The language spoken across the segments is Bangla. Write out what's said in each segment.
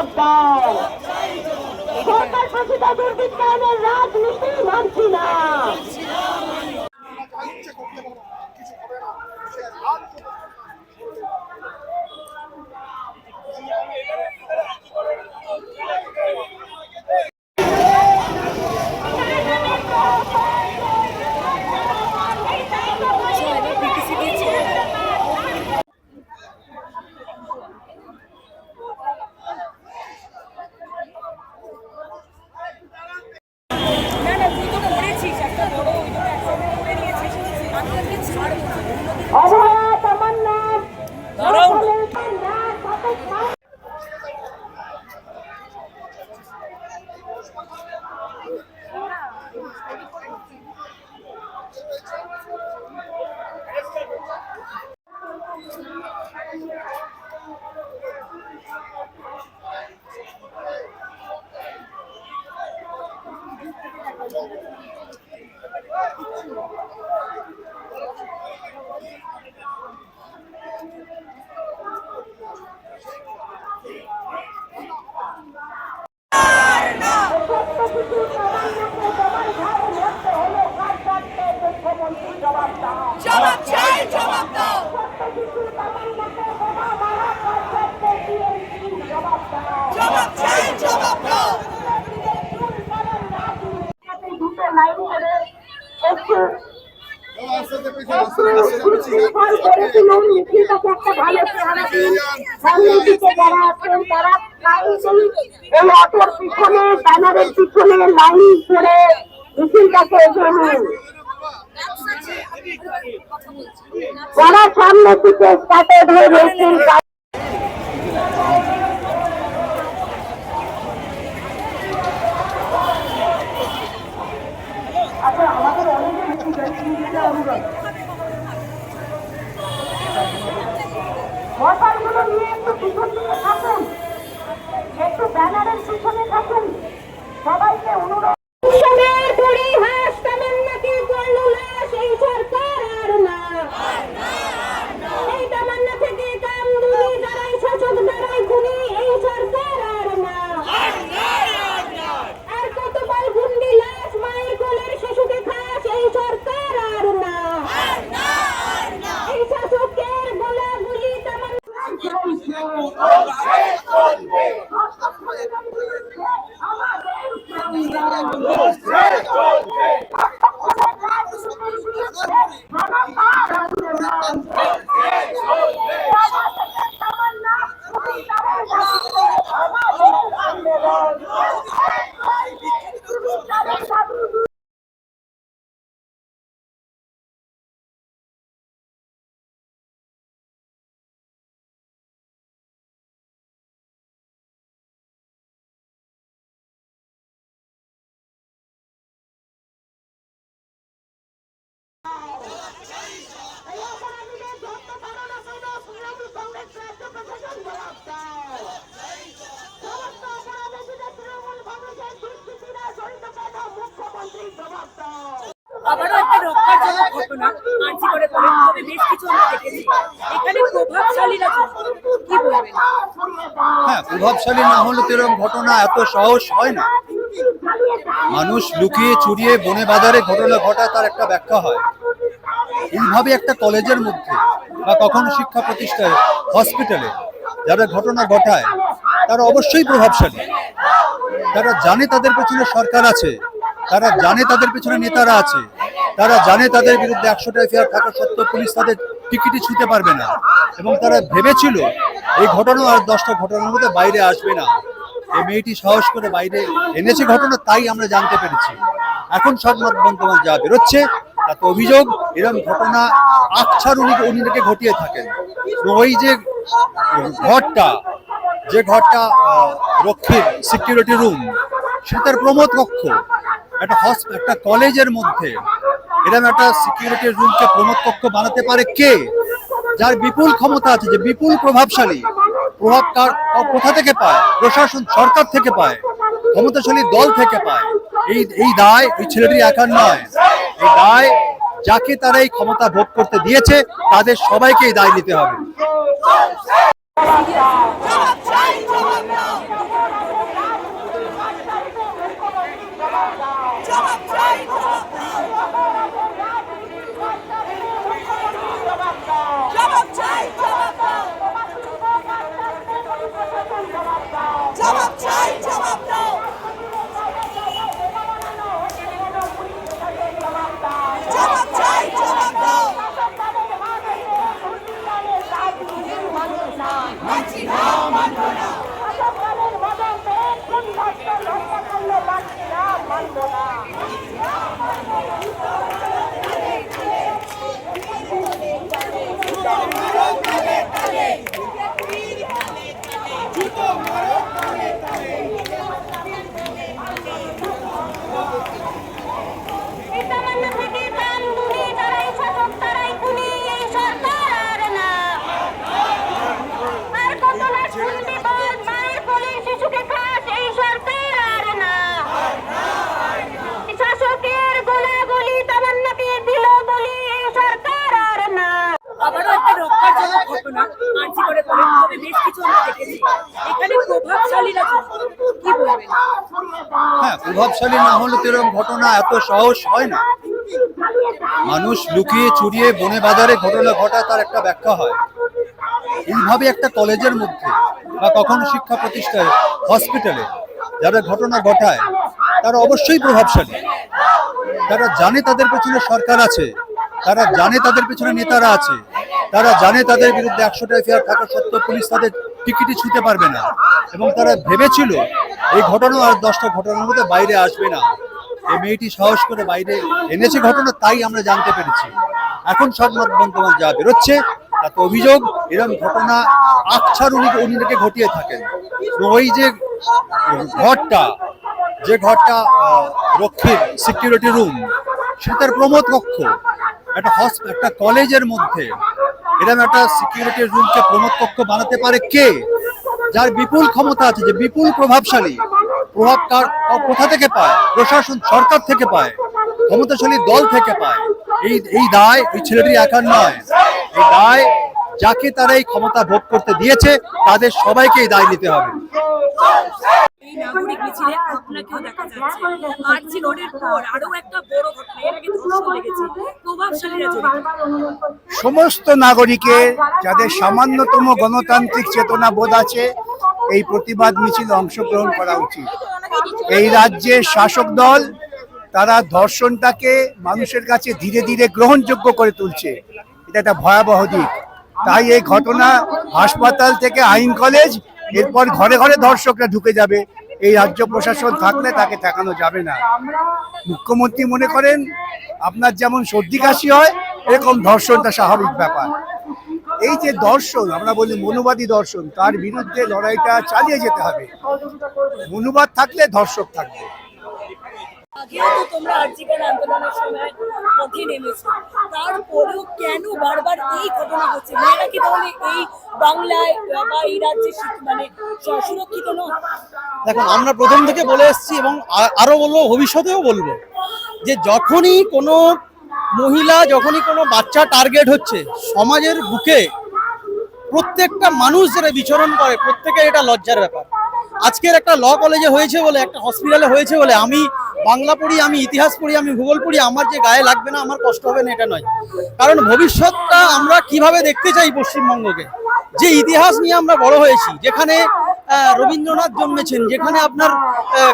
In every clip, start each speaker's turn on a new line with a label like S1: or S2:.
S1: জবাব দাও সরকার প্রকৃত দুর্বৃত্তায়নের রাজনীতি মানছি না
S2: ইচ্ছে করতে পারো কিছু হবে না সে আর
S3: না না তুই তো মরেছিস একটা বড় ওই জন্য একসাথে করে নিয়েছিস আমি আজকে ছাড়বো না।
S1: অভয়া তামান্না
S3: দাঁড়াও।
S1: জবাব চাই জবাব দাও জবাব চাই জবাব দাও দুটো লাইন করে একটু ফল করেছিলেন মিছিলটাকে একটা ভালো চেহারা দিন সামনের দিকে যারা আছেন তারা লাইন এই অটোর পিছনে ব্যানারের পিছনে লাইন করে মিছিলটাকে এগিয়ে নিন যারা সামনের দিকে স্টার্টেড হয়ে আচ্ছা আমাদের অনেকে মশালগুলো নিয়ে একটু পিছন দিকে থাকুন একটু ব্যানারের পিছনে থাকুন সবাইকে অনুরোধ মিশনের পরিহাস তামান্নাকে করল লাশ এই সরকার আর না এই তামান্না থেকে কামদুনি দাঁড়াই শাসক দাঁড়াই খুনি এই সরকার আর না আর কত পাল গুন্ডি লাশ মায়ের কোলের শিশুকে খাস এই সরকার আর না এই শাসকের গোলাগুলি
S3: আবারও ঘটনা আর্জি করে করে তবে বেশ কিছু আমরা দেখেছি। এখানে প্রভাবশালীরা। কি বলবেন?
S4: হ্যাঁ প্রভাবশালী না হলে তো এরকম ঘটনা এত সহজ হয় না। মানুষ লুকিয়ে চুরিয়ে বনে বাজারে ঘটনা ঘটায় তার একটা ব্যাখ্যা হয়। এইভাবে একটা কলেজের মধ্যে বা কখনো শিক্ষা প্রতিষ্ঠায় হসপিটালে যারা ঘটনা ঘটায় তারা অবশ্যই প্রভাবশালী। তারা জানে তাদের পেছনে সরকার আছে তারা জানে তাদের পেছনে নেতারা আছে। তারা জানে তাদের বিরুদ্ধে একশোটা এফআইআর থাকা সত্ত্বেও পুলিশ তাদের টিকিটই ছুঁতে পারবে না। এবং তারা ভেবেছিল এই ঘটনা আর দশটা ঘটনার মধ্যে বাইরে আসবে না। এই মেয়েটি সাহস করে বাইরে এনেছে ঘটনা, তাই আমরা জানতে পেরেছি। এখন সংবাদ মাধ্যমে যা বেরোচ্ছে, তাতে অভিযোগ এরকম ঘটনা আকছার উনি উনি নাকি ঘটিয়ে থাকেন। ওই যে ঘরটা যে ঘরটা রক্ষীর সিকিউরিটি রুম সেটার প্রমোদ কক্ষ, একটা হস একটা কলেজের মধ্যে এরকম একটা সিকিউরিটি রুমকে প্রমোদ কক্ষ বানাতে পারে কে? যার বিপুল ক্ষমতা আছে, যে বিপুল প্রভাবশালী, প্রভাব কার কোথা থেকে পায়? প্রশাসন, সরকার থেকে পায়, ক্ষমতাশালী দল থেকে পায়। এই এই দায় ওই ছেলেটি একার নয়। এই দায় যাকে তারা এই ক্ষমতা ভোগ করতে দিয়েছে, তাদের সবাইকে এই দায় নিতে হবে।
S3: ঘটনা করে করে বেশ কিছু আমরা দেখেছি। এখানে প্রভাবশালীরা কি বলবেন?
S4: হ্যাঁ প্রভাবশালী না হলে তো এরকম ঘটনা এত সহজ হয় না। মানুষ লুকিয়ে চুরিয়ে বনে বাজারে ঘটনা ঘটা তার একটা ব্যাখ্যা হয়। এইভাবে একটা কলেজের মধ্যে বা কখনো শিক্ষা প্রতিষ্ঠায়, হসপিটালে যারা ঘটনা ঘটায়, তারা অবশ্যই প্রভাবশালী। তারা জানে তাদের পেছনে সরকার আছে, তারা জানে তাদের পেছনে নেতারা আছে। তারা জানে তাদের বিরুদ্ধে একশোটা এফআইআর থাকা সত্ত্বেও পুলিশ তাদের টিকিটই ছুঁতে পারবে না। এবং তারা ভেবেছিল এই ঘটনা আর দশটা ঘটনার মধ্যে বাইরে আসবে না। এই মেয়েটি সাহস করে বাইরে এনেছে ঘটনা, তাই আমরা জানতে পেরেছি। এখন সংবাদ মাধ্যম যা বেরোচ্ছে, তাতে অভিযোগ এরকম ঘটনা আকছার উনি উনি নাকি ঘটিয়ে থাকেন। ওই যে ঘরটা যে ঘরটা রক্ষীর সিকিউরিটি রুম সেটার প্রমোদ কক্ষ, একটা হসপ একটা কলেজের মধ্যে এরকম একটা সিকিউরিটি রুমকে প্রমোদ কক্ষ বানাতে পারে কে? যার বিপুল ক্ষমতা আছে, যে বিপুল প্রভাবশালী, প্রভাব কার কোথা থেকে পায়? প্রশাসন, সরকার থেকে পায়, ক্ষমতাশালী দল থেকে পায়। এই এই দায় এই ছেলেটি একার নয়। এই দায় যাকে তারা এই ক্ষমতা ভোগ করতে দিয়েছে, তাদের সবাইকে এই দায় নিতে হবে।
S3: এই নাগরিক মিছিলে আপনাকেও দেখা যাচ্ছে। রোডের পর আরও একটা বড় ঘটনা, এর আগে প্রভাবশালীরা জড়িত।
S2: সমস্ত নাগরিকের যাদের সামান্যতম গণতান্ত্রিক চেতনা বোধ আছে, এই প্রতিবাদ মিছিলে অংশগ্রহণ করা উচিত। এই রাজ্যের শাসক দল, তারা ধর্ষণটাকে মানুষের কাছে ধীরে ধীরে গ্রহণযোগ্য করে তুলছে। এটা একটা ভয়াবহ দিক। তাই এই ঘটনা হাসপাতাল থেকে আইন কলেজ এরপর ঘরে ঘরে দর্শকরা ঢুকে যাবে। এই রাজ্য প্রশাসন থাকলে তাকে ঠেকানো যাবে না। মুখ্যমন্ত্রী মনে করেন আপনার যেমন সর্দি কাশি হয় এরকম ধর্ষণটা স্বাভাবিক ব্যাপার। এই যে দর্শন আমরা বলি মনুবাদী দর্শন তার বিরুদ্ধে লড়াইটা চালিয়ে যেতে হবে। মনুবাদ থাকলে ধর্ষক থাকবে।
S3: আগেও তোমরা আন্দোলনের সময় নেমেছো। তারপরেও কেন বারবার এই ঘটনা হচ্ছে? মেয়েরা কি তাহলে এই বাংলায় বা এই রাজ্যে মানে সুরক্ষিত নয়
S5: দেখুন আমরা প্রথম থেকে বলে এসেছি এবং আ- আরও বলব, ভবিষ্যতেও বলব যে যখনই কোনো মহিলা, যখনই কোনো বাচ্চা টার্গেট হচ্ছে, সমাজের বুকে প্রত্যেকটা মানুষ যারা বিচরণ করে, প্রত্যেকের এটা লজ্জার ব্যাপার। আজকের একটা ল কলেজে হয়েছে বলে, একটা হসপিটালে হয়েছে বলে আমি বাংলা পড়ি আমি, ইতিহাস পড়ি, আমি ভূগোল পড়ি, আমার যে গায়ে লাগবে না, আমার কষ্ট হবে না, এটা নয়। কারণ ভবিষ্যৎটা আমরা কীভাবে দেখতে চাই পশ্চিমবঙ্গকে? যে ইতিহাস নিয়ে আমরা বড় হয়েছি, যেখানে রবীন্দ্রনাথ জন্মেছেন, যেখানে আপনার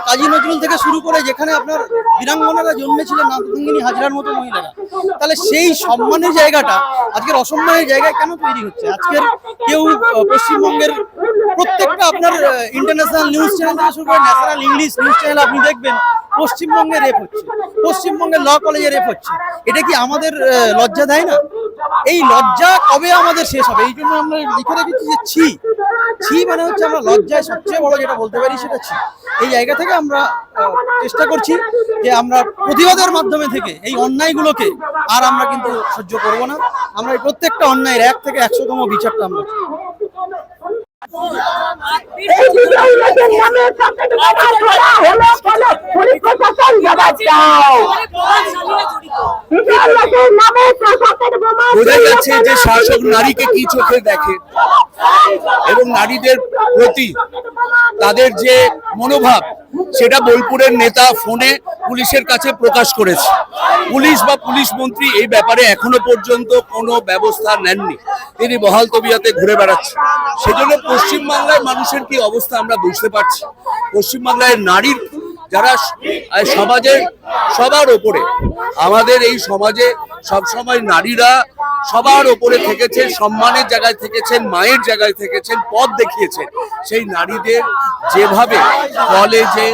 S5: কাজী নজরুল থেকে শুরু করে যেখানে আপনার বীরাঙ্গনারা জন্মেছিলেন নাগিনী হাজরার মতো মহিলারা। তাহলে সেই সম্মানের জায়গাটা, আজকের অসম্মানের জায়গায় কেন তৈরি হচ্ছে? আজকের কেউ পশ্চিমবঙ্গের প্রত্যেকটা আপনার ইন্টারন্যাশনাল নিউজ চ্যানেল থেকে শুরু করে ন্যাশনাল ইংলিশ নিউজ চ্যানেল আপনি দেখবেন পশ্চিমবঙ্গে রেপ হচ্ছে পশ্চিমবঙ্গের ল কলেজে রেপ হচ্ছে। এটা কি আমাদের লজ্জা দেয় না? এই লজ্জা কবে আমাদের শেষ হবে? এই জন্য আমরা লিখে রেখেছি যে ছি। ছি মানে হচ্ছে আমরা লজ্জায় সবচেয়ে বড় যেটা বলতে পারি সেটা ছি। এই জায়গা থেকে আমরা চেষ্টা করছি যে আমরা প্রতিবাদের মাধ্যমে থেকে এই অন্যায়গুলোকে আর আমরা কিন্তু সহ্য করব না। আমরা এই প্রত্যেকটা অন্যায়ের এক থেকে একশোতম বিচারটা আমরা।
S1: এই বিজয়ীদের নামে সকেট বোমা হলো কেন পুলিশ প্রশাসন জবাব দাও।
S3: প্রভাবশালীরা
S1: নামে সকেট বোমা
S6: বোঝা যাচ্ছে যে শাসক নারীকে কি চোখে দেখে? এবং নারীদের প্রতি তাদের যে মনোভাব সেটা বোলপুরের নেতা ফোনে পুলিশের কাছে প্রকাশ করেছে। পুলিশ বা পুলিশ মন্ত্রী এই ব্যাপারে এখনও পর্যন্ত কোনো ব্যবস্থা নেননি। তিনি বহাল তবিয়াতে ঘুরে বেড়াচ্ছেন সেজন্য পশ্চিমবাংলায় মানুষের কি অবস্থা আমরা বুঝতে পারছি? পশ্চিমবাংলায় নারীর যারা সমাজের সবার ওপরে, আমাদের এই সমাজে সবসময় নারীরা সবার ওপরে থেকেছেন, সম্মানের জায়গায় থেকেছেন, মায়ের জায়গায় থেকেছেন, পথ দেখিয়েছেন। সেই নারীদের যেভাবে কলেজে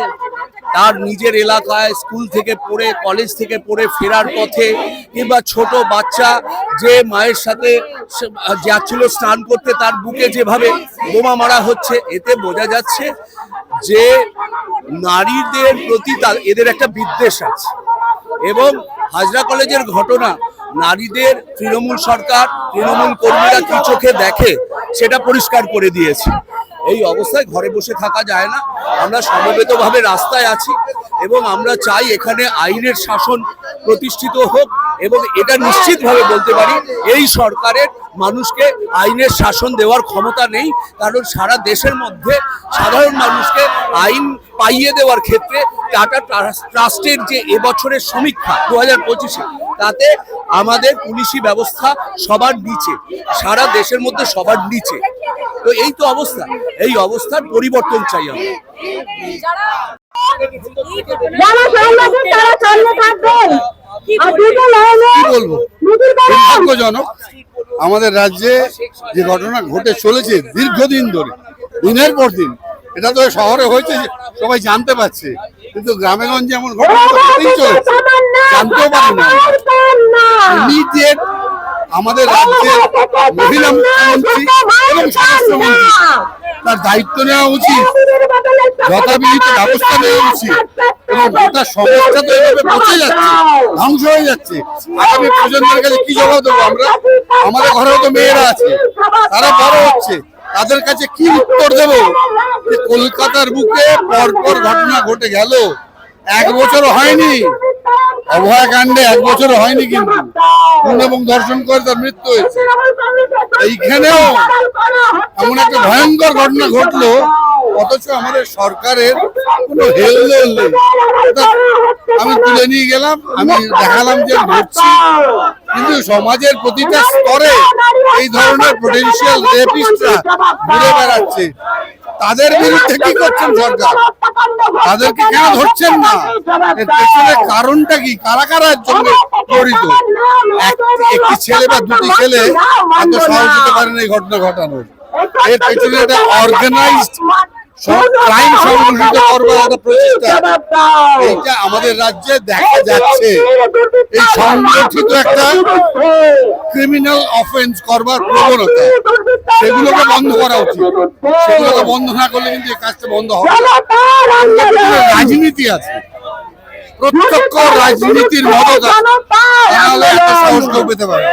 S6: তার নিজের এলাকায় স্কুল থেকে পড়ে কলেজ থেকে পড়ে ফেরার পথে কিংবা ছোট বাচ্চা যে মায়ের সাথে যাচ্ছিল স্নান করতে, তার বুকে যেভাবে বোমা মারা হচ্ছে, এতে বোঝা যাচ্ছে যে নারীদের প্রতি তা- এদের একটা বিদ্বেষ আছে। এবং হাজরা কলেজের ঘটনা, নারীদের তৃণমূল সরকার, তৃণমূল কর্মীরা কি চোখে দেখে, সেটা পরিষ্কার করে দিয়েছে। এই অবস্থায় ঘরে বসে থাকা যায় না। আমরা সমবেতভাবে রাস্তায় আছি এবং আমরা চাই এখানে আইনের শাসন প্রতিষ্ঠিত হোক এবং এটা নিশ্চিতভাবে বলতে পারি, এই সরকারের মানুষকে আইনের শাসন দেওয়ার ক্ষমতা নেই, কারণ সারা দেশের মধ্যে সাধারণ মানুষকে আইন পাইয়ে দেওয়ার ক্ষেত্রে টাটা ট্রাস- ট্রাস্টের যে এবছরের সমীক্ষা দু হাজার পঁচিশে, তাতে আমাদের পুলিশি ব্যবস্থা সবার নিচে, সারা দেশের মধ্যে সবার নিচে। তো এই তো অবস্থা। এই অবস্থার পরিবর্তন চাই আমরা।
S7: দুর্ভাগ্যজনক আমাদের রাজ্যে যে ঘটনা ঘটে চলেছে দীর্ঘদিন ধরে দিনের পর দিন এটা তো শহরে হয়েছে সবাই জানতে পারছে কিন্তু গ্রামে গঞ্জে এমন ঘটনা জানতেও পারি না। ইমিডিয়েট আমাদের রাজ্যের মহিলা মুখ্যমন্ত্রী এবং স্বরাষ্ট্রমন্ত্রী তার দায়িত্ব নেওয়া উচিত, যথাবিহিত ব্যবস্থা নেওয়া উচিত এবং গোটা সমস্যা তো এভাবে পচে যাচ্ছে, ধ্বংস হয়ে যাচ্ছে। আগামী প্রজন্মের কাছে কি জবাব দেবো আমরা? আমাদের ঘরেও তো মেয়েরা আছে, তারা বড় হচ্ছে, তাদের কাছে কি উত্তর দেব? যে কলকাতার বুকে পরপর ঘটনা ঘটে গেল, এক বছর হয়নি অভয়াকাণ্ডে এক বছর হয়নি কিন্তু। এবং ধর্ষণ করে তার মৃত্যু হয়েছে। এইখানেও এমন একটা ভয়ঙ্কর ঘটনা ঘটলো, অথচ আমাদের সরকারের কোনো হেলদোল নেই। আমি তুলে নিয়ে গেলাম, আমি দেখালাম যে ঘটছি কিন্তু সমাজের প্রতিটা স্তরে এই ধরনের পোটেনশিয়াল রেপিস্টরা ঘুরে বেড়াচ্ছে। তাদের বিরুদ্ধে কি করছেন সরকার? তাদেরকে কেন ধরছেন না? এর পেছনে কারণটা কি? কারা কারা এর জন্য জড়িত? এক- একটি ছেলে বা দুটি ছেলে এত সাহস হতে পারেন এই ঘটনা ঘটানোর। এর পেছনে একটা অর্গানাইজড ক্রাইম সংগঠিত করবার একটা প্রচেষ্টা এইটা আমাদের রাজ্যে দেখা যাচ্ছে। এই সংগঠিত একটা ক্রিমিনাল অফেন্স করবার প্রবণতা। সেগুলোকে বন্ধ করা উচিত। সেগুলোকে বন্ধ না করলে কিন্তু এই কাজটা বন্ধ হবে। রাজনীতি আছে। প্রত্যক্ষ রাজনীতির মদত আছে তাহলে একটা সাহস কেউ পেতে পারে